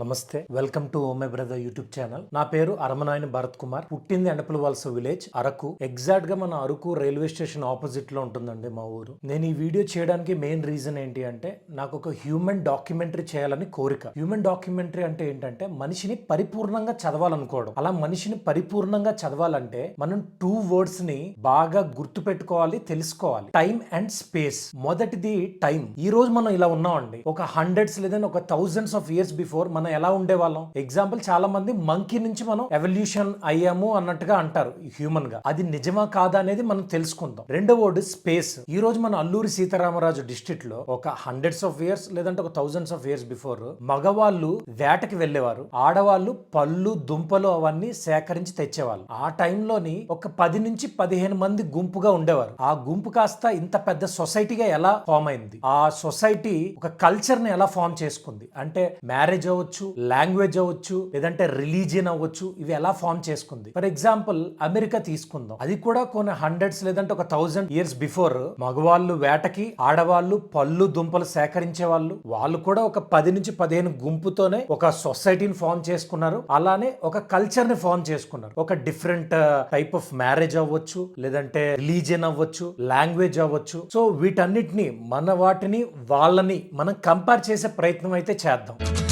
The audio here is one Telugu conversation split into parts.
నమస్తే వెల్కమ్ టు ఓమే బ్రదర్ యూట్యూబ్ ఛానల్. నా పేరు అరమనాయని భరత్ కుమార్. పుట్టింది ఎండపల్లి వలస విలేజ్ అరకు. ఎగ్జాక్ట్గా మన అరకు రైల్వే స్టేషన్ ఆపోజిట్లో ఉంటుందండి మా ఊరు. నేను ఈ వీడియో చేయడానికి మెయిన్ రీజన్ ఏంటి అంటే నాకు ఒక హ్యూమన్ డాక్యుమెంటరీ చేయాలని కోరిక. హ్యూమన్ డాక్యుమెంటరీ అంటే ఏంటంటే మనిషిని పరిపూర్ణంగా చదవాలనుకోవడం. అలా మనిషిని పరిపూర్ణంగా చదవాలంటే మనం టూ వర్డ్స్ని బాగా గుర్తు పెట్టుకోవాలి తెలుసుకోవాలి. టైం అండ్ స్పేస్ మొదటిది టైం ఈ రోజు మనం ఇలా ఉన్నామండి. ఒక హండ్రెడ్స్ లేదా ఒక థౌజండ్స్ ఆఫ్ ఇయర్స్ బిఫోర్ మన ఎలా ఉండేవాళ్ళం? ఎగ్జాంపుల్ చాలా మంది మంకీ నుంచి మనం ఎవల్యూషన్ అయ్యాము అన్నట్టుగా అంటారు హ్యూమన్గా. అది నిజమా కాదా అనేది మనం తెలుసుకుందాం. రెండో వర్డ్ స్పేస్ ఈ రోజు మన అల్లూరి సీతారామరాజు డిస్ట్రిక్ట్లో ఒక హండ్రెడ్స్ ఆఫ్ ఇయర్స్ లేదంటే ఒక థౌజండ్స్ ఆఫ్ ఇయర్స్ బిఫోర్ మగవాళ్ళు వేటకి వెళ్ళేవారు. ఆడవాళ్ళు పళ్ళు దుంపలు అవన్నీ సేకరించి తెచ్చేవాళ్ళు. ఆ టైంలోని ఒక పది నుంచి పదిహేను మంది గుంపుగా ఉండేవారు. ఆ గుంపు కాస్త ఇంత పెద్ద సొసైటీగా ఎలా ఫామ్ అయింది? ఆ సొసైటీ ఒక కల్చర్ని ఎలా ఫామ్ చేసుకుంది? అంటే మ్యారేజ్ అవ్వచ్చు లాంగ్వేజ్ అవ్వచ్చు లేదంటే రిలీజియన్ అవ్వచ్చు ఇవి ఎలా ఫామ్ చేసుకుంది? ఫర్ ఎగ్జాంపుల్ అమెరికా తీసుకుందాం. అది కూడా కొన్ని హండ్రెడ్స్ లేదంటే ఒక థౌజండ్ ఇయర్స్ బిఫోర్ మగవాళ్ళు వేటకి ఆడవాళ్ళు పళ్ళు దుంపలు సేకరించే వాళ్ళు వాళ్ళు కూడా ఒక పది నుంచి పదిహేను గుంపుతోనే ఒక సొసైటీని ఫామ్ చేసుకున్నారు. అలానే ఒక కల్చర్ని ఫామ్ చేసుకున్నారు. ఒక డిఫరెంట్ టైప్ ఆఫ్ మ్యారేజ్ అవ్వచ్చు లేదంటే రిలీజియన్ అవ్వచ్చు లాంగ్వేజ్ అవ్వచ్చు. సో వీటన్నిటిని మన వాటిని వాళ్ళని మనం కంపేర్ చేసే ప్రయత్నం అయితే చేద్దాం.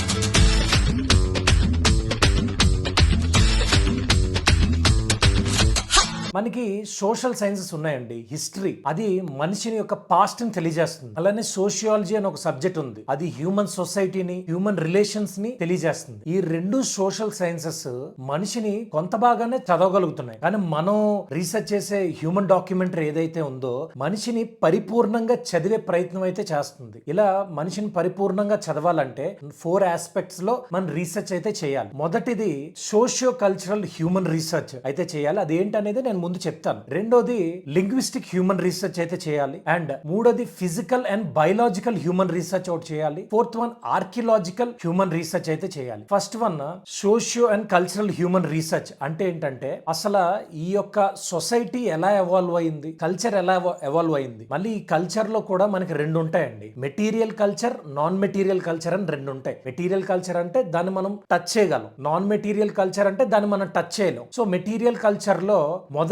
మనకి సోషల్ సైన్సెస్ ఉన్నాయండి. హిస్టరీ. అది మనిషిని యొక్క పాస్ట్ని తెలియజేస్తుంది. అలానే సోషియాలజీ అని ఒక సబ్జెక్ట్ ఉంది. అది హ్యూమన్ సొసైటీని హ్యూమన్ రిలేషన్స్ని తెలియజేస్తుంది. ఈ రెండు సోషల్ సైన్సెస్ మనిషిని కొంత బాగానే చదవగలుగుతున్నాయి. కానీ మనం రీసెర్చ్ చేసే హ్యూమన్ డాక్యుమెంటరీ ఏదైతే ఉందో మనిషిని పరిపూర్ణంగా చదివే ప్రయత్నం అయితే చేస్తుంది. ఇలా మనిషిని పరిపూర్ణంగా చదవాలంటే ఫోర్ ఆస్పెక్ట్స్లో మనం రీసెర్చ్ అయితే చేయాలి. మొదటిది సోషియో కల్చరల్ హ్యూమన్ రీసెర్చ్ అయితే చేయాలి. అదేంటనేది నేను ముందు చెప్తాను. రెండోది లింగ్విస్టిక్ హ్యూమన్ రీసెర్చ్ అయితే చేయాలి. అండ్ మూడోది physical and biological human research ఒకటి చేయాలి. Fourth one archaeological human research అయితే చేయాలి. First one socio and cultural human research అంటే ఏంటంటే అసలు ఈ యొక్క సొసైటీ ఎలా ఎవాల్వ్ అయింది కల్చర్ ఎలా ఎవాల్వ్ అయింది. మళ్ళీ ఈ కల్చర్లో కూడా మనకి రెండు ఉంటాయండి. Material culture non material culture అని రెండు ఉంటాయి. మెటీరియల్ కల్చర్ అంటే దాన్ని మనం టచ్ చేయగలం. నాన్ మెటీరియల్ కల్చర్ అంటే దాన్ని మనం టచ్ చేయలేం. సో మెటీరియల్ కల్చర్లో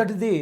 మొదటిది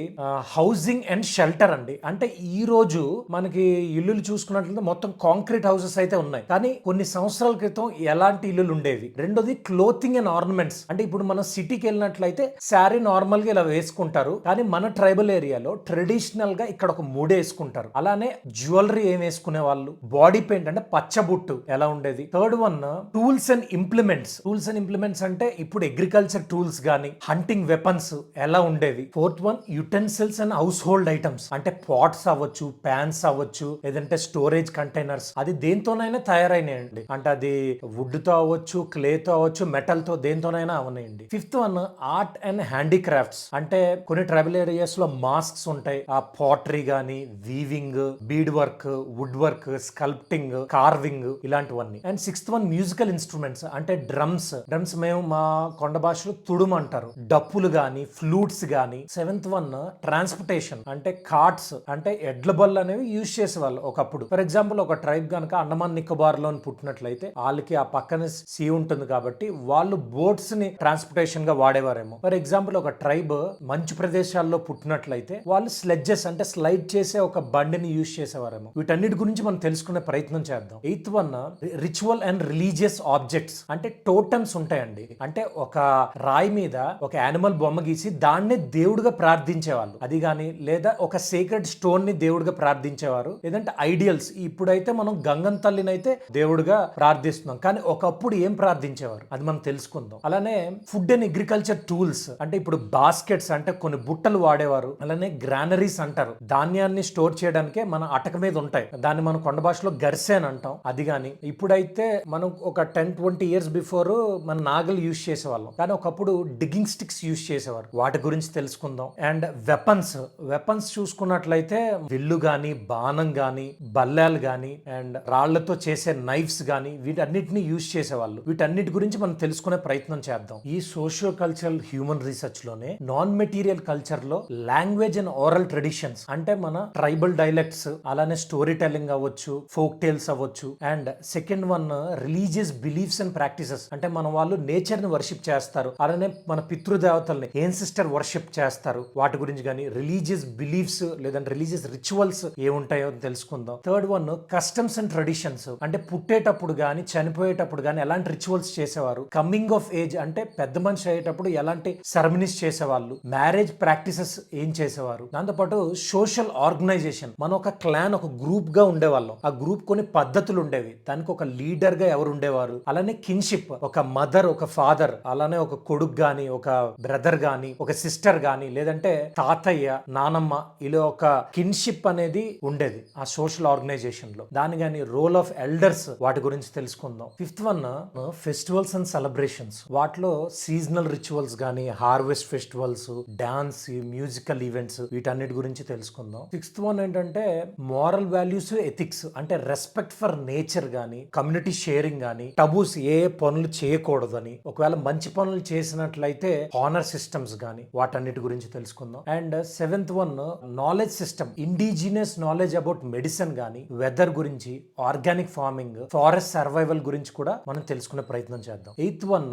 హౌసింగ్ అండ్ షెల్టర్ అండి. అంటే ఈ రోజు మనకి ఇల్లులు చూసుకున్నట్లయితే మొత్తం కాంక్రీట్ హౌసెస్ అయితే ఉన్నాయి. కానీ కొన్ని సంవత్సరాల క్రితం ఎలాంటి ఇల్లులు ఉండేవి? రెండోది క్లోతింగ్ అండ్ ఆర్నమెంట్స్ అంటే ఇప్పుడు మనం సిటీకి వెళ్ళినట్లయితే శారీ నార్మల్గా ఇలా వేసుకుంటారు. కానీ మన ట్రైబల్ ఏరియాలో ట్రెడిషనల్గా ఇక్కడ ఒక మూడే వేసుకుంటారు. అలానే జ్యువెలరీ ఏం వేసుకునే వాళ్ళు? బాడీ పెయింట్ అంటే పచ్చబుట్టు ఎలా ఉండేది? Third one tools and implements tools and implements అంటే ఇప్పుడు అగ్రికల్చర్ టూల్స్ గానీ హంటింగ్ వెపన్స్ ఎలా ఉండేవి? Fourth one utensils and household items అంటే పాట్స్ అవ్వచ్చు ప్యాన్స్ అవ్వచ్చు లేదంటే స్టోరేజ్ కంటైనర్స్ అది దేంతోనైనా తయారైనాయండి. అంటే అది వుడ్తో అవ్వచ్చు క్లే తో అవ్వచ్చు మెటల్తో దేంతోనైనా అవనాయండి. Fifth one art and handicrafts అంటే కొన్ని ట్రైబల్ ఏరియాస్లో మాస్క్స్ ఉంటాయి. ఆ పాటరీ గానీ weaving bead work wood work sculpting carving ఇలాంటివన్నీ. And sixth one musical instruments అంటే డ్రమ్స్ డ్రమ్స్ మేము మా కొండ భాషలో తుడుమంటారు. డప్పులు గాని ఫ్లూట్స్ గాని. సెవెంత్ వన్ ట్రాన్స్పోర్టేషన్ అంటే కార్ట్స్ అంటే ఎడ్ల బళ్ళు అనేవి యూజ్ చేసేవాళ్ళు ఒకప్పుడు. ఫర్ ఎగ్జాంపుల్ ఒక ట్రైబ్ కనుక అండమాన్ నికోబార్లోని పుట్టినట్లయితే వాళ్ళకి ఆ పక్కన సీ ఉంటుంది కాబట్టి వాళ్ళు బోట్స్ని ట్రాన్స్పోర్టేషన్గా వాడేవారేమో. ఫర్ ఎగ్జాంపుల్ ఒక ట్రైబ్ మంచు ప్రదేశాల్లో పుట్టినట్లయితే వాళ్ళు స్లెడ్జెస్ అంటే స్లైడ్ చేసే ఒక బండిని యూజ్ చేసేవారేమో. వీటన్నిటి గురించి మనం తెలుసుకునే ప్రయత్నం చేద్దాం. Eighth one ritual and religious objects అంటే టోటమ్స్ ఉంటాయండి. అంటే ఒక రాయి మీద ఒక యానిమల్ బొమ్మ గీసి దాన్నే దేవుడిగా ప్రార్థించేవాళ్ళు. అది కానీ లేదా ఒక సీక్రెట్ స్టోన్ని దేవుడిగా ప్రార్థించేవారు. లేదంటే ఐడియల్స్ ఇప్పుడైతే మనం గంగన్ తల్లినైతే అయితే దేవుడిగా ప్రార్థిస్తున్నాం. కానీ ఒకప్పుడు ఏం ప్రార్థించేవారు? అది మనం తెలుసుకుందాం. అలానే ఫుడ్ అండ్ అగ్రికల్చర్ టూల్స్ అంటే ఇప్పుడు బాస్కెట్స్ అంటే కొన్ని బుట్టలు వాడేవారు. అలానే గ్రానరీస్ అంటారు. ధాన్యాన్ని స్టోర్ చేయడానికే మన అటక మీద ఉంటాయి. దాన్ని మనం కొండ భాషలో గర్సే అని అంటాం. అది కానీ ఇప్పుడైతే మనం ఒక టెన్ ట్వంటీ ఇయర్స్ బిఫోర్ మన నాగలు యూజ్ చేసేవాళ్ళం. కానీ ఒకప్పుడు డిగ్గింగ్ స్టిక్స్ యూజ్ చేసేవారు. వాటి గురించి తెలుసుకుందాం. అండ్ వెపన్స్ వెపన్స్ చూసుకున్నట్లయితే విల్లు కానీ బాణం కానీ బల్లాలు కానీ అండ్ రాళ్ళతో చేసే నైఫ్స్ కానీ వీటన్నిటిని యూజ్ చేసేవాళ్ళు. వీటన్నిటి గురించి మనం తెలుసుకునే ప్రయత్నం చేద్దాం. ఈ సోషియో కల్చరల్ హ్యూమన్ రీసెర్చ్లోనే నాన్ మెటీరియల్ కల్చర్లో లాంగ్వేజ్ అండ్ ఓరల్ ట్రెడిషన్స్ అంటే మన ట్రైబల్ డైలెక్ట్స్ అలానే స్టోరీ టెల్లింగ్ అవ్వచ్చు ఫోక్ టేల్స్ అవ్వచ్చు and second one religious beliefs and practices అంటే మన వాళ్ళు నేచర్ని వర్షిప్ చేస్తారు. అలానే మన పితృదేవతల్ని సిస్టర్ వర్షిప్ చేస్తారు. వాటి గురించి కానీ రిలీజియస్ బిలీఫ్స్ లేదంటే రిలీజియస్ రిచువల్స్ ఏముంటాయో తెలుసుకుందాం. Third one customs and traditions అంటే పుట్టేటప్పుడు కానీ చనిపోయేటప్పుడు కానీ ఎలాంటి రిచువల్స్ చేసేవారు? కమింగ్ ఆఫ్ ఏజ్ అంటే పెద్ద మనిషి అయ్యేటప్పుడు ఎలాంటి సెరమనీస్ చేసేవాళ్ళు? మ్యారేజ్ ప్రాక్టీసెస్ ఏం చేసేవారు? దాంతోపాటు సోషల్ ఆర్గనైజేషన్ మనం ఒక క్లాన్ ఒక గ్రూప్గా ఉండేవాళ్ళం. ఆ గ్రూప్ కొన్ని పద్ధతులు ఉండేవి. దానికి ఒక లీడర్గా ఎవరు ఉండేవారు? అలానే కిన్షిప్ ఒక మదర్ ఒక ఫాదర్ అలానే ఒక కొడుకు గాని ఒక బ్రదర్ గాని ఒక సిస్టర్ గాని లేదంటే తాతయ్య నానమ్మ ఇలా ఒక కిన్షిప్ అనేది ఉండేది ఆ సోషల్ ఆర్గనైజేషన్లో. దాని కానీ రోల్ ఆఫ్ ఎల్డర్స్ వాటి గురించి తెలుసుకుందాం. Fifth one festivals and celebrations వాటిలో సీజనల్ రిచువల్స్ కానీ harvest festivals dance musical events వీటన్నిటి గురించి తెలుసుకుందాం. సిక్స్త్ వన్ ఏంటంటే మోరల్ వాల్యూస్ ఎథిక్స్ అంటే రెస్పెక్ట్ ఫర్ నేచర్ కానీ కమ్యూనిటీ షేరింగ్ కానీ టబూస్ ఏ పనులు చేయకూడదని. ఒకవేళ మంచి పనులు చేసినట్లయితే హానర్ సిస్టమ్స్ గానీ వాటన్నిటి గురించి తెలుసుకుందాం. And seventh one knowledge system indigenous knowledge about medicine కానీ వెదర్ గురించి ఆర్గానిక్ ఫార్మింగ్ ఫారెస్ట్ సర్వైవల్ గురించి కూడా మనం తెలుసుకునే ప్రయత్నం చేద్దాం. ఎయిత్ వన్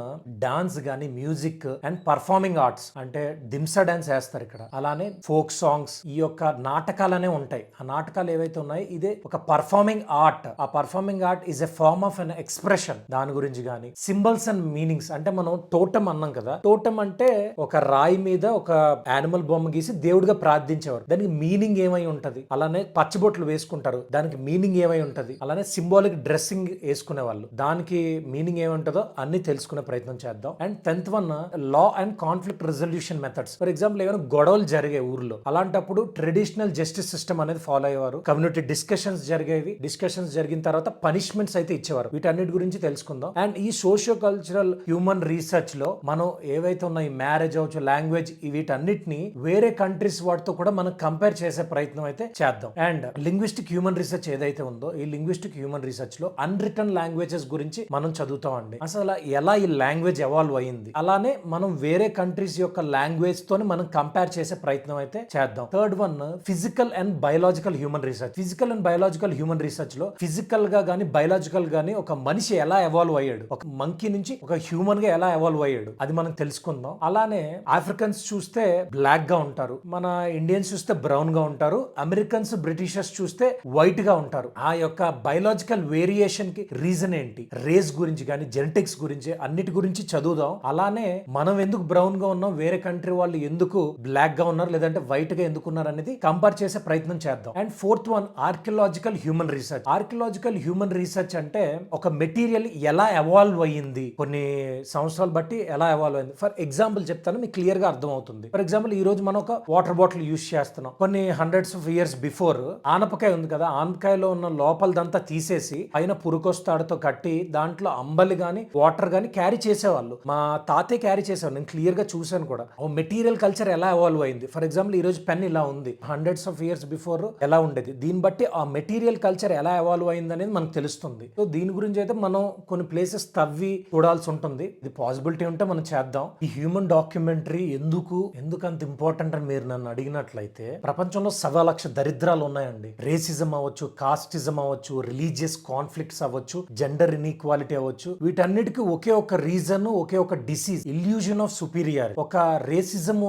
డాన్స్ కానీ మ్యూజిక్ అండ్ పర్ఫార్మింగ్ ఆర్ట్స్ అంటే దిమ్సా డాన్స్ వేస్తారు ఇక్కడ. అలానే ఫోక్ సాంగ్స్ ఈ యొక్క నాటకాలనే ఉంటాయి. ఆ నాటకాలు ఏవైతే ఉన్నాయో ఇదే ఒక పర్ఫార్మింగ్ ఆర్ట్ ఆ performing art is a form of an expression దాని గురించి కానీ సింబల్స్ అండ్ మీనింగ్స్ అంటే మనం టోటం అన్నాం కదా. టోటం అంటే ఒక రాయి మీద ఒక యానిమల్ బొమ్మ గీసి దేవుడిగా ప్రార్థించేవారు. దానికి మీనింగ్ ఏమై ఉంటది? అలానే పచ్చిబొట్లు వేసుకుంటారు. దానికి మీనింగ్ ఏమై ఉంటది? అలానే సింబాలిక్ డ్రెస్సింగ్ వేసుకునే వాళ్ళు దానికి మీనింగ్ ఏముంటుందో అన్ని తెలుసుకునే ప్రయత్నం చేద్దాం. And tenth one law and conflict resolution methods for example ఏమైనా గొడవలు జరిగే ఊర్లో అలాంటప్పుడు ట్రెడిషనల్ జస్టిస్ సిస్టమ్ అనేది ఫాలో అయ్యేవారు. కమ్యూనిటీ డిస్కషన్స్ జరిగేవి. డిస్కషన్స్ జరిగిన తర్వాత పనిష్మెంట్స్ అయితే ఇచ్చేవారు. వీటన్నిటి గురించి తెలుసుకుందాం. అండ్ ఈ సోషియో కల్చరల్ హ్యూమన్ రీసెర్చ్లో మనం ఏవైతే ఉన్నాయి మ్యారేజ్ అవ్వచ్చు లాంగ్వేజ్ వీటన్నిటి వీటన్నిటిని వేరే కంట్రీస్ వాటితో కూడా మనం కంపేర్ చేసే ప్రయత్నం అయితే చేద్దాం. అండ్ లింగ్విస్టిక్ హ్యూమన్ రీసెర్చ్ ఏదైతే ఉందో ఈ లింగ్విస్టిక్ హ్యూమన్ రీసెర్చ్లో అన్ రిటర్న్ లాంగ్వేజెస్ గురించి మనం చదువుతామండి. అసలు ఎలా ఈ లాంగ్వేజ్ ఎవాల్వ్ అయ్యింది అలానే మనం వేరే కంట్రీస్ యొక్క లాంగ్వేజ్ తోని మనం కంపేర్ చేసే ప్రయత్నం అయితే చేద్దాం. Third one physical and biological human research physical and biological human రీసెర్చ్లో ఫిజికల్గా గానీ బయలాజికల్ గానీ ఒక మనిషి ఎలా ఎవాల్వ్ అయ్యాడు? ఒక మంకీ నుంచి ఒక హ్యూమన్గా ఎలా ఎవాల్వ్ అయ్యాడు? అది మనం తెలుసుకుందాం. అలానే ఆఫ్రికన్స్ చూస్తే బ్లాక్గా ఉంటారు. మన ఇండియన్స్ చూస్తే బ్రౌన్గా ఉంటారు. అమెరికన్స్ బ్రిటిషర్స్ చూస్తే వైట్గా ఉంటారు. ఆ యొక్క బయలాజికల్ వేరియేషన్కి రీజన్ ఏంటి? రేస్ గురించి కానీ జెనెటిక్స్ గురించి అన్నిటి గురించి చదువుదాం. అలానే మనం ఎందుకు బ్రౌన్గా ఉన్నాం? వేరే కంట్రీ వాళ్ళు ఎందుకు బ్లాక్గా ఉన్నారు? లేదంటే వైట్గా ఎందుకు ఉన్నారు? అనేది కంపేర్ చేసే ప్రయత్నం చేద్దాం. And fourth one archaeological human research archaeological human research అంటే ఒక మెటీరియల్ ఎలా ఎవాల్వ్ అయ్యింది? కొన్ని సంవత్సరాలు బట్టి ఎలా ఎవాల్వ్ అయింది ఫర్ ఎగ్జాంపుల్ చెప్తాను మీకు క్లియర్గా అర్థమవుతుంది. ఫర్ ఎగ్జాంపుల్ ఈ రోజు మనం ఒక వాటర్ బాటిల్ యూస్ చేస్తున్నాం. కొన్ని హండ్రెడ్స్ ఆఫ్ ఇయర్స్ బిఫోర్ ఆనపకాయ ఉంది కదా ఆనపకాయలో ఉన్న లోపలదంతా తీసేసి పైన పురుకొస్తాడుతో కట్టి దాంట్లో అంబలి గాని వాటర్ గాని క్యారీ చేసేవాళ్ళు. మా తాతే క్యారీ చేసేవాళ్ళు నేను క్లియర్గా చూశాను కూడా. ఓ మెటీరియల్ కల్చర్ ఎలా ఎవాల్వ్ అయింది? ఫర్ ఎగ్జాంపుల్ ఈ రోజు పెన్ ఇలా ఉంది. హండ్రెడ్స్ ఆఫ్ ఇయర్స్ బిఫోర్ ఎలా ఉండేది? దీన్ని బట్టి ఆ మెటీరియల్ కల్చర్ ఎలా ఎవాల్వ్ అయింది అనేది మనకు తెలుస్తుంది. సో దీని గురించి అయితే మనం కొన్ని ప్లేసెస్ తవ్వి చూడాల్సి ఉంటుంది. ఇది పాసిబిలిటీ ఉంటే మనం చేద్దాం. ఈ హ్యూమన్ డాక్యుమెంటరీ ఎందుకు ఎందుకు అంత ఇంపార్టెంట్ అని మీరు నన్ను అడిగినట్లయితే ప్రపంచంలో సవా లక్ష దరిద్రాలు ఉన్నాయండి. రేసిజం అవ్వచ్చు కాస్టిజం అవ్వచ్చు రిలీజియస్ కాన్ఫ్లిక్ట్స్ అవ్వచ్చు జెండర్ ఇన్ఈక్వాలిటీ అవ్వచ్చు వీటన్నిటికీ ఒకే ఒక రీజన్ ఒకే ఒక డిసీజ్ ఇల్యూజన్ ఆఫ్ సుపీరియర్ ఒక రేసిజం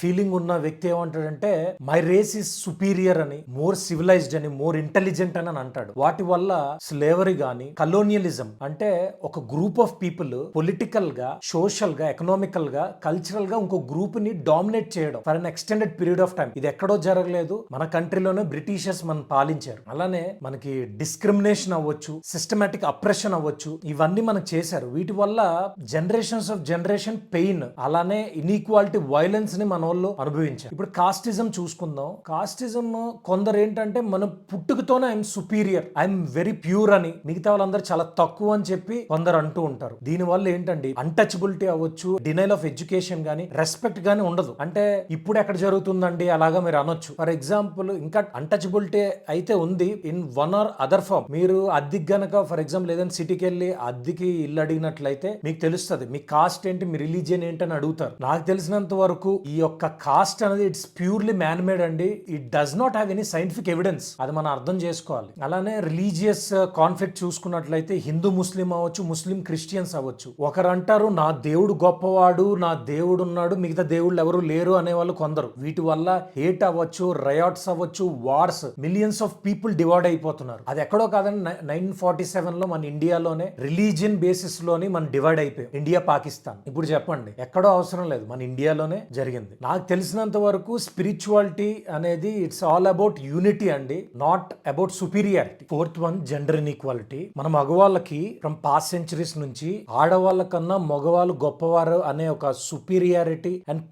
ఫీలింగ్ ఉన్న వ్యక్తి ఏమంటాడంటే మై రేస్ ఇస్ సుపీరియర్ అని మోర్ సివిలైజ్డ్ అని మోర్ ఇంటెలిజెంట్ అని అంటాడు. వాటి వల్ల స్లేవరీ గాని కలోనియలిజం అంటే ఒక గ్రూప్ ఆఫ్ పీపుల్ పొలిటికల్గా సోషల్గా ఎకనామికల్గా కల్చరల్గా ఇంకో గ్రూప్ని డామినేట్ చేయడం. For an extended period of time ఇది ఎక్కడో జరగలేదు. మన కంట్రీలోనే బ్రిటిషర్స్ మనం పాలించారు. అలానే మనకి డిస్క్రిమినేషన్ అవ్వచ్చు సిస్టమేటిక్ అప్రెషన్ అవ్వచ్చు. ఇవన్నీ మనకు చేశారు. వీటి వల్ల జనరేషన్స్ ఆఫ్ జనరేషన్ పెయిన్ అలానే ఇన్ఈక్వాలిటీ వైలెన్స్ని మన వాళ్ళు అనుభవించారు. ఇప్పుడు కాస్టిజం చూసుకుందాం. కాస్టిజం కొందరు ఏంటంటే మన పుట్టుకతోనే I'm superior I'm very pure అని. మిగతా వాళ్ళందరూ చాలా తక్కువ అని చెప్పి కొందరు అంటూ ఉంటారు. దీని వల్ల ఏంటండి? అన్టచబిలిటీ అవ్వచ్చు డినైల్ ఆఫ్ ఎడ్యుకేషన్ కానీ రెస్పెక్ట్ కానీ ఉండదు. అంటే అంటే ఇప్పుడు ఎక్కడ జరుగుతుందండి? అలాగా మీరు అనొచ్చు. ఫర్ ఎగ్జాంపుల్ ఇంకా అన్టచబిలిటీ అయితే ఉంది. In one or other form మీరు అద్దెకి గనక ఫర్ ఎగ్జాంపుల్ ఏదైనా సిటీకి వెళ్ళి అద్దెకి ఇల్లు అడిగినట్లయితే మీకు తెలుస్తుంది. మీ కాస్ట్ ఏంటి? మీ రిలీజియన్ ఏంటి అని అడుగుతారు. నాకు తెలిసినంత వరకు ఈ యొక్క కాస్ట్ అనేది ఇట్స్ ప్యూర్లీ మ్యాన్ మేడ్ అండి. It does not have any scientific evidence అది మనం అర్థం చేసుకోవాలి. అలానే రిలీజియస్ కాన్ఫ్లిక్ట్ చూసుకున్నట్లయితే హిందూ ముస్లిం అవ్వచ్చు ముస్లిం క్రిస్టియన్స్ అవ్వచ్చు. ఒకరు అంటారు నా దేవుడు గొప్పవాడు నా దేవుడు ఉన్నాడు మిగతా దేవుళ్ళు ఎవరు లేరు అనే వాళ్ళు కొందరు. వీటి వల్ల హేట్ అవ్వచ్చు రయాట్స్ అవ్వచ్చు wars millions of people divide అయిపోతున్నారు. అది ఎక్కడో కాదని నైన్ ఫార్టీ సెవెన్లో మన ఇండియాలోనే రిలీజియన్ బేసిస్లోని మనం డివైడ్ అయిపోయాం. ఇండియా పాకిస్తాన్. ఇప్పుడు చెప్పండి ఎక్కడో అవసరం లేదు. మన ఇండియాలోనే జరిగింది. నాకు తెలిసినంత వరకు స్పిరిచువాలిటీ అనేది ఇట్స్ ఆల్ అబౌట్ యూనిటీ అండి not about superiority. Fourth one gender inequality. మన మగవాళ్ళకి ఫ్రమ్ పాస్ట్ సెంచరీస్ నుంచి ఆడవాళ్ళ కన్నా మగవాళ్ళు గొప్పవారు అనే ఒక సుపీరియారిటీ అండ్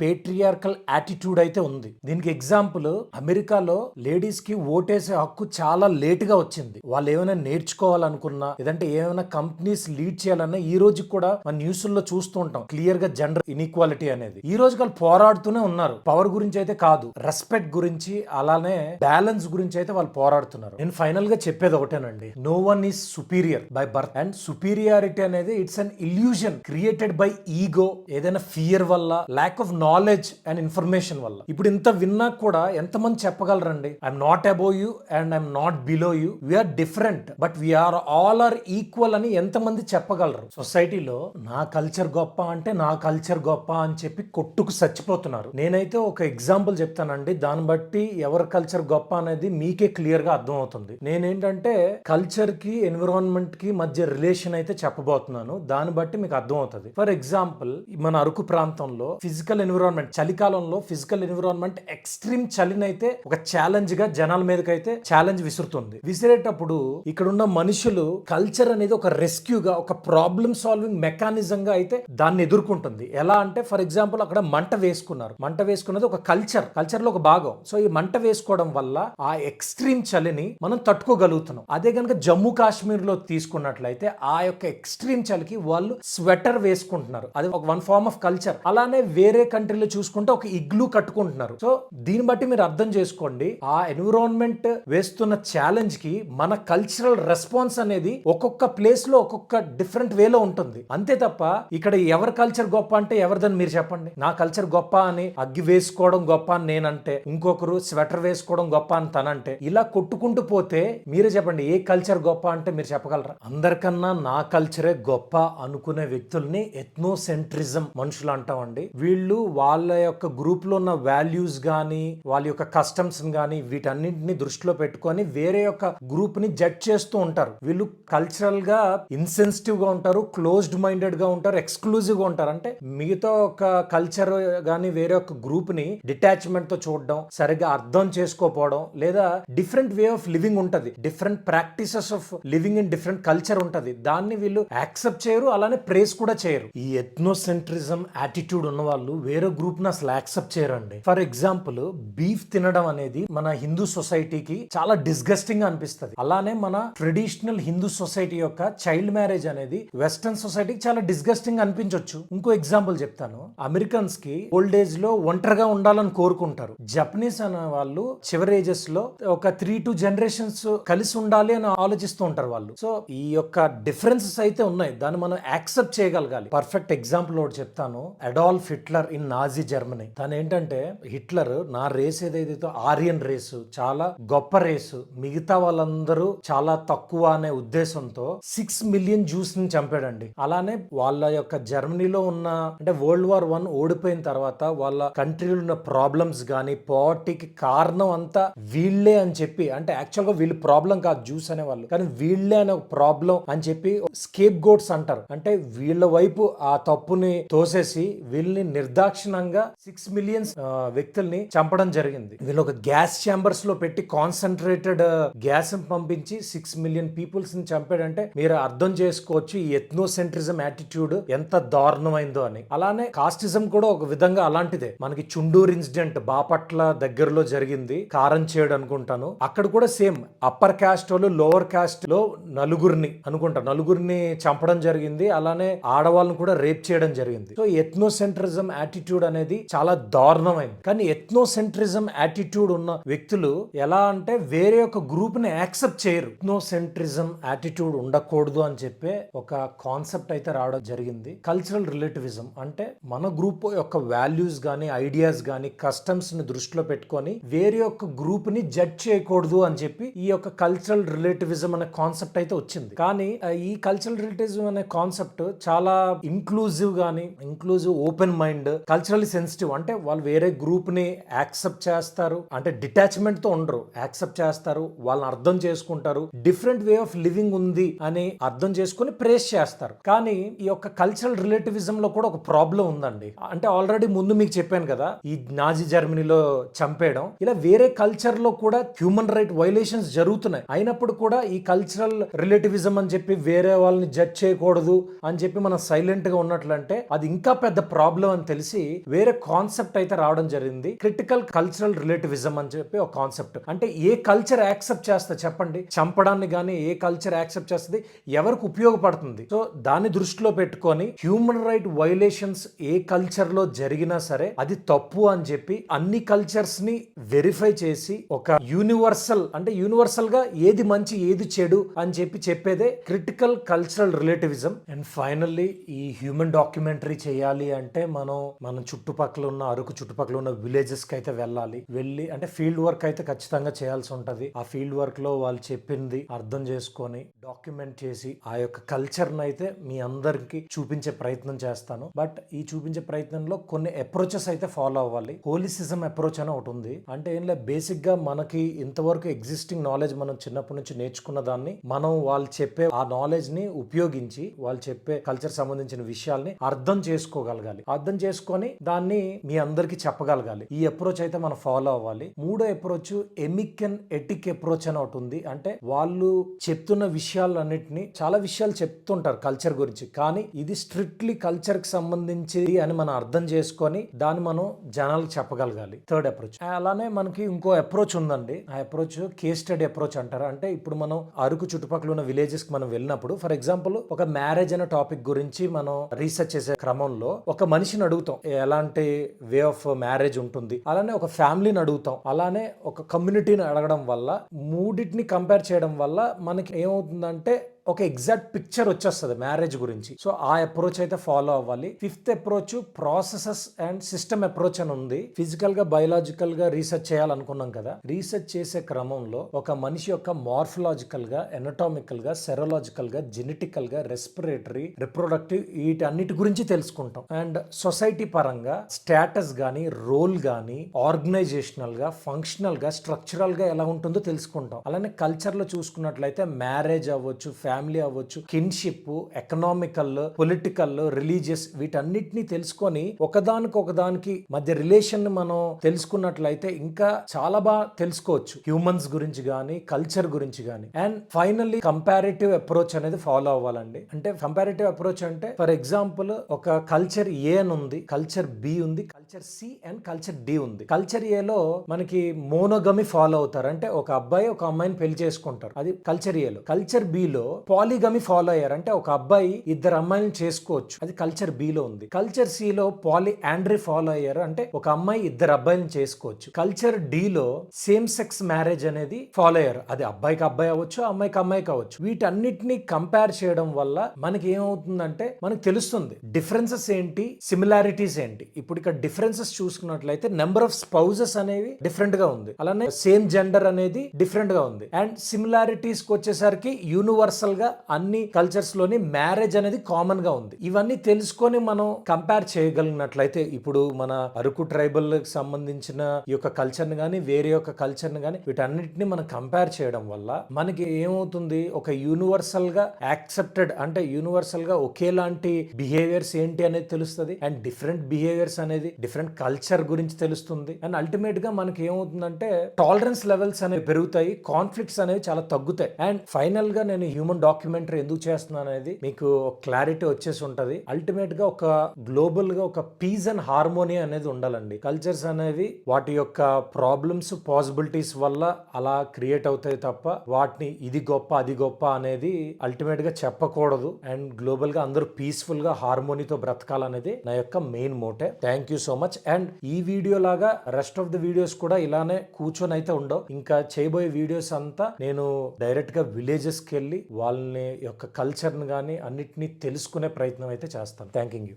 పేట్రియార్కల్ యాటిట్యూడ్ అయితే ఉంది. దీనికి ఎగ్జాంపుల్ అమెరికాలో లేడీస్కి ఓటేసే హక్కు చాలా లేట్గా వచ్చింది. వాళ్ళు ఏమైనా నేర్చుకోవాలనుకున్నా లేదంటే ఏమైనా కంపెనీస్ లీడ్ చేయాలన్నా ఈ రోజు కూడా మన న్యూస్లో చూస్తూ ఉంటాం. క్లియర్గా జెండర్ ఇన్ఈక్వాలిటీ అనేది. ఈ రోజు వాళ్ళు పోరాడుతూనే ఉన్నారు. పవర్ గురించి అయితే కాదు రెస్పెక్ట్ గురించి అలానే బ్యాలెన్స్ గురించి అయితే వాళ్ళు పోరాడుతున్నారు. నేను ఫైనల్గా చెప్పేది ఒకటేనండి. No one is superior by birth. And superiority అనేది it's an illusion created by ego. ఏదైనా ఫియర్ వల్ల lack of knowledge and information వల్ల. ఇప్పుడు ఇంత విన్నా కూడా ఎంతమంది చెప్పగలరండి? I'm not above you and I'm not below you we are different but we are all are equal అని ఎంతమంది చెప్పగలరు? సొసైటీలో నా కల్చర్ గొప్ప అంటే నా కల్చర్ గొప్ప అని చెప్పి కొట్టుకు చచ్చిపోతున్నారు. నేనైతే ఒక ఎగ్జాంపుల్ చెప్తానండి. దాన్ని బట్టి ఎవరి కల్చర్ గొప్ప అనేది మీకే క్లియర్గా అర్థమవుతుంది. నేనేంటంటే కల్చర్కి ఎన్విరాన్మెంట్కి మధ్య రిలేషన్ అయితే చెప్పబోతున్నాను. దాన్ని బట్టి మీకు అర్థమవుతుంది. ఫర్ ఎగ్జాంపుల్ మన అరకు ప్రాంతంలో ఫిజికల్ ఎన్విరాన్మెంట్ చలికాలంలో ఫిజికల్ ఎన్విరాన్మెంట్ ఎక్స్ట్రీమ్ చలినైతే ఒక ఛాలెంజ్గా జనాల మీదకైతే ఛాలెంజ్ విసురుతుంది. విసిరేటప్పుడు ఇక్కడున్న మనుషులు కల్చర్ అనేది ఒక రెస్క్యూగా ఒక ప్రాబ్లమ్ సాల్వింగ్ మెకానిజం గా అయితే దాన్ని ఎదుర్కొంటుంది. ఎలా అంటే ఫర్ ఎగ్జాంపుల్ అక్కడ మంట వేసుకున్నారు. మంట వేసుకున్నది ఒక కల్చర్ కల్చర్లో ఒక భాగం. సో ఈ మంట వేసుకోవడం వల్ల ఆ ఎక్స్ట్రీమ్ చలిని మనం తట్టుకోగలుగుతున్నాం. అదే కనుక జమ్మూ కాశ్మీర్లో తీసుకున్నట్లయితే ఆ యొక్క ఎక్స్ట్రీమ్ చలికి వాళ్ళు స్వెటర్ వేసుకుంటున్నారు. అది ఒక వన్ ఫార్మ్ ఆఫ్ కల్చర్ అలానే వేరే కంట్రీలో చూసుకుంటే ఒక ఇగ్లు కట్టుకుంటున్నారు. సో దీన్ని బట్టి మీరు అర్థం చేసుకోండి. ఆ ఎన్విరాన్మెంట్ వేస్తున్న ఛాలెంజ్కి మన కల్చరల్ రెస్పాన్స్ అనేది ఒక్కొక్క ప్లేస్లో ఒక్కొక్క డిఫరెంట్ వేలో ఉంటుంది. అంతే తప్ప ఇక్కడ ఎవరి కల్చర్ గొప్ప అంటే ఎవరిదని మీరు చెప్పండి. నా కల్చర్ గొప్ప అని అగ్గి వేసుకోవడం గొప్ప అని నేనంటే ఇంకొకరు స్వెటర్ వేసుకోవడం గొప్ప అని తనంటే ఇలా కొట్టుకుంటూ పోతే మీరే చెప్పండి ఏ కల్చర్ గొప్ప అంటే మీరు చెప్పగలరా? అందరికన్నా నా కల్చరే గొప్ప అనుకునే వ్యక్తుల్ని ఎథ్నోసెంట్రిజం మనుషులు అంటామండి. వీళ్ళు వాళ్ళ యొక్క గ్రూప్లో ఉన్న వాల్యూస్ కానీ వాళ్ళ యొక్క కస్టమ్స్ కానీ వీటన్నింటిని దృష్టిలో పెట్టుకొని వేరే యొక్క గ్రూప్ని జడ్జ్ చేస్తూ ఉంటారు. వీళ్ళు కల్చరల్గా ఇన్సెన్సిటివ్గా ఉంటారు క్లోజ్డ్ మైండెడ్గా ఉంటారు ఎక్స్క్లూజివ్గా ఉంటారు. అంటే మిగతా ఒక కల్చర్ కానీ వేరే ఒక గ్రూప్ని డిటాచ్మెంట్తో చూడడం సరిగ్గా అర్థం చేసుకోపోవడం లేదా డిఫరెంట్ వే ఆఫ్ లివింగ్ ఉంటుంది. Different practices of living in different culture ఉంటుంది. దాన్ని వీళ్ళు యాక్సెప్ట్ చేయరు అలానే ప్రేస్ కూడా చేయరు. ఈ ఎథ్నోసెంట్రిజం యాటిట్యూడ్ ఉన్న వాళ్ళు వేరే గ్రూప్ అసలు యాక్సెప్ట్ చేయరండి. ఫర్ ఎగ్జాంపుల్ బీఫ్ తినడం అనేది మన హిందూ సొసైటీకి చాలా డిస్గస్టింగ్ అనిపిస్తుంది. అలానే మన ట్రెడిషనల్ హిందూ సొసైటీ యొక్క చైల్డ్ మ్యారేజ్ అనేది వెస్టర్న్ సొసైటీకి చాలా డిస్గస్టింగ్ అనిపించవచ్చు ఇంకో ఎగ్జాంపుల్ చెప్తాను. అమెరికన్స్కి ఓల్డ్ ఏజ్లో ఒంటరిగా ఉండాలని కోరుకుంటారు. జపనీస్ అనే వాళ్ళు చివరి ఏజెస్లో ఒక త్రీ టూ జనరేషన్స్ కలిసి ఉండాలి అని ఆలోచిస్తూ ఉంటారు వాళ్ళు. సో ఈ యొక్క డిఫరెన్సెస్ అయితే ఉన్నాయి. దాన్ని మనం యాక్సెప్ట్ చేయగలగాలి. పర్ఫెక్ట్ ఎగ్జాంపుల్ ఒకటి చెప్తాను. Adolf Hitler in Nazi Germany. తను ఏంటంటే హిట్లర్ నా రేస్ ఏదైతే ఆర్యన్ రేసు చాలా గొప్ప రేసు మిగతా వాళ్ళందరూ చాలా తక్కువ అనే ఉద్దేశంతో సిక్స్ మిలియన్ జ్యూస్ని చంపాడండి. అలానే వాళ్ళ యొక్క జర్మనీలో ఉన్న అంటే వరల్డ్ వార్ వన్ ఓడిపోయిన తర్వాత వాళ్ళ కంట్రీలో ఉన్న ప్రాబ్లమ్స్ కానీ పావర్టీకి కారణం అంతా వీళ్ళే అని చెప్పి అంటే యాక్చువల్గా వీళ్ళు ప్రాబ్లం కాదు జ్యూస్ అనే వాళ్ళు కానీ వీళ్ళే అనే ఒక ప్రాబ్లం అని చెప్పి స్కేప్ గోట్స్ అంటారు. అంటే వీళ్ళ వైపు ఆ తప్పుని తోసేసి వీళ్ళని నిర్దాక్షిణంగా సిక్స్ మిలియన్స్ వ్యక్తుల్ని చంపడం జరిగింది. వీళ్ళు ఒక గ్యాస్ ఛాంబర్స్లో పెట్టి కాన్సన్ట్రేటెడ్ గ్యాస్ పంపించి సిక్స్ మిలియన్ పీపుల్స్ని చంపాడంటే మీరు అర్థం చేసుకోవచ్చు ఈ ఎథ్నోసెంట్రిజం యాటిట్యూడ్ ఎంత దారుణమైందో అని. అలానే కాస్టిజం కూడా ఒక విధంగా అలాంటిదే. మనకి చుండూరు ఇన్సిడెంట్ బాపట్ల దగ్గరలో జరిగింది కారం చేయడం అనుకుంటాను. అక్కడ కూడా సేమ్ అప్పర్ క్యాస్ట్ వాళ్ళు లోవర్ క్యాస్ట్లో నలుగురిని అనుకుంటా నలుగురిని చంపడం జరిగింది. అలానే ఆడవాళ్ళని కూడా రేప్ చేయడం జరిగింది. సో ఎథ్నోసెంట్రిజం యాటిట్యూడ్ అనేది చాలా దారుణమైంది. కానీ ఎథ్నోసెంట్రిజం యాటిట్యూడ్ ఉన్న వ్యక్తులు ఎలా అంటే వేరే ఒక గ్రూప్ని యాక్సెప్ట్ చేయరు. ఎథ్నోసెంట్రిజం యాటిట్యూడ్ ఉండకూడదు అని చెప్పే ఒక కాన్సెప్ట్ అయితే రావడం జరిగింది. కల్చరల్ రిలేటివిజం అంటే మన గ్రూప్ యొక్క వాల్యూస్ కానీ ఐడియాస్ కానీ కస్టమ్స్ని దృష్టిలో పెట్టుకొని వేరే యొక్క గ్రూప్ని జడ్జ్ చేయకూడదు అని చెప్పి ఈ యొక్క కల్చరల్ రిలేటివిజం అనే కాన్సెప్ట్ అయితే వచ్చింది. కానీ ఈ కల్చరల్ రిలేటివిజం అనే కాన్సెప్ట్ చాలా ఇంక్లూజివ్ కానీ inclusive open mind cultural sensitive అంటే వాళ్ళు వేరే గ్రూప్ని యాక్సెప్ట్ చేస్తారు. అంటే డిటాచ్మెంట్తో ఉండరు యాక్సెప్ట్ చేస్తారు వాళ్ళని అర్థం చేసుకుంటారు. డిఫరెంట్ వే ఆఫ్ లివింగ్ ఉంది అని అర్థం చేసుకుని ప్రేస్ చేస్తారు. కానీ ఈ యొక్క కల్చరల్ రిలేటివిజం లో కూడా ఒక ప్రాబ్లం ఉందండి. అంటే ఆల్రెడీ ముందు మీకు చెప్పాను కదా ఈ నాజీ జర్మనీలో చంపేయడం. ఇలా వేరే కల్చర్లో కూడా హ్యూమన్ రైట్ వైలేషన్స్ జరుగుతున్నాయి. అయినప్పుడు కూడా ఈ కల్చరల్ రిలేటివిజం అని చెప్పి వేరే వాళ్ళని జడ్జ్ చేయకూడదు అని చెప్పి మనం సైలెంట్గా ఉన్నట్లంటే అది ఇంకా పెద్ద ప్రాబ్లం అని తెలిసి వేరే కాన్సెప్ట్ అయితే రావడం జరిగింది. క్రిటికల్ కల్చరల్ రిలేటివిజం అని చెప్పి ఒక కాన్సెప్ట్ అంటే ఏ కల్చర్ యాక్సెప్ట్ చేస్తా చెప్పండి? చంపడాన్ని కానీ ఏ కల్చర్ యాక్సెప్ట్ చేస్తుంది? ఎవరికి ఉపయోగపడుతుంది? సో దాన్ని దృష్టిలో పెట్టుకొని హ్యూమన్ రైట్ వైలేషన్స్ ఏ కల్చర్లో జరిగినా సరే అది తప్పు అని చెప్పి అన్ని కల్చర్స్ని వెరిఫై చేసి ఒక యూనివర్సల్ అంటే యూనివర్సల్గా ఏది మంచి ఏది చెడు అని చెప్పి చెప్పేదే critical cultural relativism and finally ఈ హ్యూమన్ డాక్యుమెంటరీ చేయాలి అంటే మనం మన చుట్టుపక్కల ఉన్న అరకు చుట్టుపక్కల ఉన్న విలేజెస్కి అయితే వెళ్ళాలి. వెళ్ళి అంటే ఫీల్డ్ వర్క్ అయితే ఖచ్చితంగా చేయాల్సి ఉంటది. ఆ ఫీల్డ్ వర్క్లో వాళ్ళు చెప్పింది అర్థం చేసుకొని డాక్యుమెంట్ చేసి ఆ యొక్క కల్చర్ అయితే మీ అందరికి చూపించే ప్రయత్నం చేస్తాను. బట్ ఈ చూపించే ప్రయత్నంలో కొన్ని అప్రోచెస్ అయితే ఫాలో అవ్వాలి. హోలిసిజం అప్రోచ్ అని ఒకటి ఉంది. అంటే ఏం లేదు బేసిక్గా మనకి ఇంతవరకు ఎగ్జిస్టింగ్ నాలెడ్జ్ మనం చిన్నప్పటి నుంచి నేర్చుకున్న దాన్ని మనం వాళ్ళు చెప్పే ఆ నాలెడ్జ్ని ఉపయోగించి వాళ్ళు చెప్పే కల్చర్ సంబంధించిన విషయాల్ని అర్థం చేసుకోగలగాలి. అర్థం చేసుకొని దాన్ని మీ అందరికి చెప్పగలగాలి. ఈ అప్రోచ్ అయితే మనం ఫాలో అవ్వాలి. మూడో అప్రోచ్ ఎమికన్ ఎటిక్ అప్రోచ్ అని ఒకటి ఉంది. అంటే వాళ్ళు చెప్తున్న విషయాలన్నిటిని చాలా విషయాలు చెప్తుంటారు కల్చర్ గురించి. కానీ ఇది స్ట్రిక్ట్లీ కల్చర్కి సంబంధించి అని మనం అర్థం చేసుకొని దాన్ని మనం జనాలకు చెప్పగలగాలి. థర్డ్ అప్రోచ్ అలానే మనకి ఇంకో అప్రోచ్ ఉందండి. ఆ అప్రోచ్ కేస్ స్టడీ అప్రోచ్ అంటారు. అంటే ఇప్పుడు మనం అరకు చుట్టుపక్కల ఉన్న విలేజెస్కి మనం వెళ్ళినప్పుడు ఫర్ ఎగ్జాంపుల్ ఒక మ్యారేజ్ అనే టాపిక్ గురించి మనం రీసెర్చ్ చేసే క్రమంలో ఒక మనిషిని అడుగుతాం. ఎలాంటి వే ఆఫ్ మ్యారేజ్ ఉంటుంది. అలానే ఒక ఫ్యామిలీని అడుగుతాం. అలానే ఒక కమ్యూనిటీని అడగడం వల్ల మూడింటిని కంపేర్ చేయడం వల్ల మనకి ఏమవుతుందంటే ఒక ఎగ్జాక్ట్ పిక్చర్ వచ్చేస్తుంది మ్యారేజ్ గురించి. సో ఆ అప్రోచ్ అయితే ఫాలో అవ్వాలి. Fifth approach processes and system approach అని ఉంది. ఫిజికల్గా బయలాజికల్గా రీసెర్చ్ చేయాలనుకున్నాం కదా. రీసెర్చ్ చేసే క్రమంలో ఒక మనిషి యొక్క మార్ఫలాజికల్గా ఎనటామికల్గా సెరలాజికల్గా జెనెటికల్గా రెస్పిరేటరీ రిప్రొడక్టివ్ వీటన్నిటి గురించి తెలుసుకుంటాం. అండ్ సొసైటీ పరంగా స్టేటస్ గానీ రోల్ గానీ ఆర్గనైజేషనల్గా ఫంక్షనల్గా స్ట్రక్చరల్గా ఎలా ఉంటుందో తెలుసుకుంటాం. అలానే కల్చర్లో చూసుకున్నట్లయితే మ్యారేజ్ అవ్వచ్చు ఫ్యామిలీ అవ్వచ్చు కిన్షిప్ ఎకనామికల్ పొలిటికల్ రిలీజియస్ వీటన్నిటిని తెలుసుకొని ఒకదానికి ఒకదానికి మధ్య రిలేషన్ మనం తెలుసుకున్నట్లయితే ఇంకా చాలా బాగా తెలుసుకోవచ్చు. హ్యూమన్స్ గురించి కానీ కల్చర్ గురించి కానీ అండ్ ఫైనల్లీ కంపారిటివ్ అప్రోచ్ అనేది ఫాలో అవ్వాలండి. అంటే కంపారిటివ్ అప్రోచ్ అంటే ఫర్ ఎగ్జాంపుల్ ఒక కల్చర్ ఏ అని ఉంది కల్చర్ బి ఉంది culture C and culture D ఉంది. కల్చర్ ఏలో మనకి మోనోగమి ఫాలో అవుతారు. అంటే ఒక అబ్బాయి ఒక అమ్మాయిని పెళ్ళి చేసుకుంటారు. అది కల్చర్ ఏలో కల్చర్ బిలో పాలిగమి ఫాలో అయ్యారు. అంటే ఒక అబ్బాయి ఇద్దరు అమ్మాయిని చేసుకోవచ్చు. అది కల్చర్ బిలో ఉంది. కల్చర్ సిలో పాలి ఆండ్రీ ఫాలో అయ్యారు. అంటే ఒక అమ్మాయి ఇద్దరు అబ్బాయిని చేసుకోవచ్చు. కల్చర్ డిలో సేమ్ సెక్స్ మ్యారేజ్ అనేది ఫాలో అయ్యారు. అది అబ్బాయికి అబ్బాయి అవ్వచ్చు అమ్మాయికి అమ్మాయి కావచ్చు వీటన్నిటిని కంపేర్ చేయడం వల్ల మనకి ఏమవుతుందంటే మనకు తెలుస్తుంది డిఫరెన్సెస్ ఏంటి సిమిలారిటీస్ ఏంటి. ఇప్పుడు ఇక్కడ డిఫరెన్సెస్ చూసుకున్నట్లయితే నెంబర్ ఆఫ్ స్పౌజెస్ అనేవి డిఫరెంట్గా ఉంది. అలానే సేమ్ జెండర్ అనేది డిఫరెంట్గా ఉంది. అండ్ సిమిలారిటీస్కి వచ్చేసరికి యూనివర్సల్ గా అన్ని కల్చర్స్లోని మ్యారేజ్ అనేది కామన్గా ఉంది. ఇవన్నీ తెలుసుకొని మనం కంపేర్ చేయగలిగినట్లయితే ఇప్పుడు మన అరకు ట్రైబల్కి సంబంధించిన ఈ యొక్క కల్చర్ని కానీ వేరే యొక్క కల్చర్ని కానీ వీటన్నిటిని మనం కంపేర్ చేయడం వల్ల మనకి ఏమవుతుంది? ఒక యూనివర్సల్గా యాక్సెప్టెడ్ అంటే యూనివర్సల్గా ఒకేలాంటి బిహేవియర్స్ ఏంటి అనేది తెలుస్తుంది. అండ్ డిఫరెంట్ బిహేవియర్స్ అనేది డిఫరెంట్ కల్చర్ గురించి తెలుస్తుంది. అండ్ అల్టిమేట్గా మనకి ఏమవుతుందంటే టాలరెన్స్ లెవెల్స్ అనేవి పెరుగుతాయి. కాన్ఫ్లిక్ట్స్ అనేవి చాలా తగ్గుతాయి. అండ్ ఫైనల్గా నేను హ్యూమన్ డాక్యుమెంటరీ ఎందుకు చేస్తున్నాను అనేది మీకు క్లారిటీ వచ్చేసి ఉంటుంది. అల్టిమేట్గా ఒక గ్లోబల్గా ఒక పీస్ అండ్ హార్మోనీ అనేది ఉండాలండి. కల్చర్స్ అనేవి వాటి యొక్క ప్రాబ్లమ్స్ పాసిబిలిటీస్ వల్ల అలా క్రియేట్ అవుతాయి తప్ప వాటిని ఇది గొప్ప అది గొప్ప అనేది అల్టిమేట్గా చెప్పకూడదు. అండ్ గ్లోబల్గా అందరూ పీస్ఫుల్గా హార్మోనీతో బ్రతకాలనేది నా యొక్క main motto thank you so much and ఈ వీడియో లాగా రెస్ట్ ఆఫ్ ద వీడియోస్ కూడా ఇలానే కూర్చొని అయితే ఉండవు. ఇంకా చేయబోయే వీడియోస్ అంతా నేను డైరెక్ట్గా విలేజెస్కి వెళ్ళి వాళ్ళని యొక్క కల్చర్ని కానీ అన్నిటినీ తెలుసుకునే ప్రయత్నం అయితే చేస్తాను. Thank you